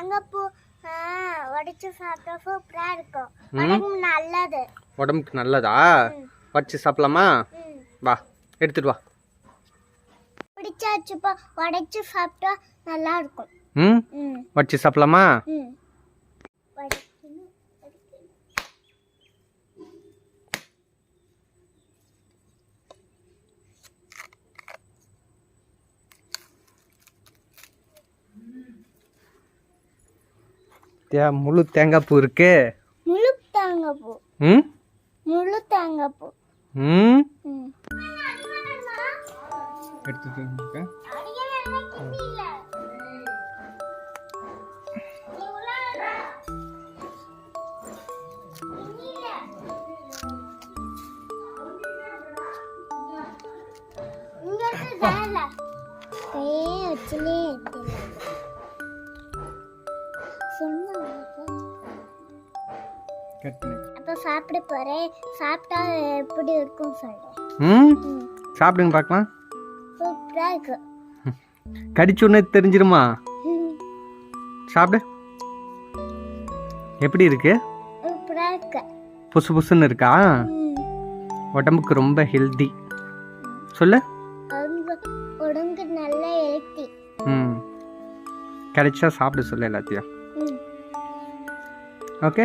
தேங்காய் பூ உடைச்சு சாப்பிட்டா சூப்பரா இருக்கும். உடம்பு நல்லது. உடம்புக்கு நல்லதா? வச்சு சாப்பிடலாமா? வா எடுத்துட்டு வா. பிடிச்சாச்சுப்பா உடைச்சு சாப்பிட்டா நல்லா இருக்கும். ம்? வச்சு சாப்பிடலாமா? தே முழு தேங்காய் பூ இருக்கு. முழு தேங்காய் பூ ம்? முழு தேங்காய் பூ ம். எடுத்துட்டு கையே வச்சுலே கட் பண்ணி. அப்போ சாப்பிட போறேன். சாப்பிட்டா எப்படி இருக்கும் சொல்றேன் ம்? சாப்பிடுங்க பார்க்கலாம். சூப்பரா இருக்கு. கடிச்ச உடனே தெரிஞ்சிருமா? சாப்பிடு. எப்படி இருக்கு? சூப்பரா இருக்கு. புசு புசுன்னு இருக்கா? உடம்புக்கு ரொம்ப ஹெல்தி சொல்லு. உடம்பு உடம்புக்கு நல்ல எழுத்தி ம். கிடைச்சா சாப்பிட சொல்லு எல்லாத்தையும். ஓகே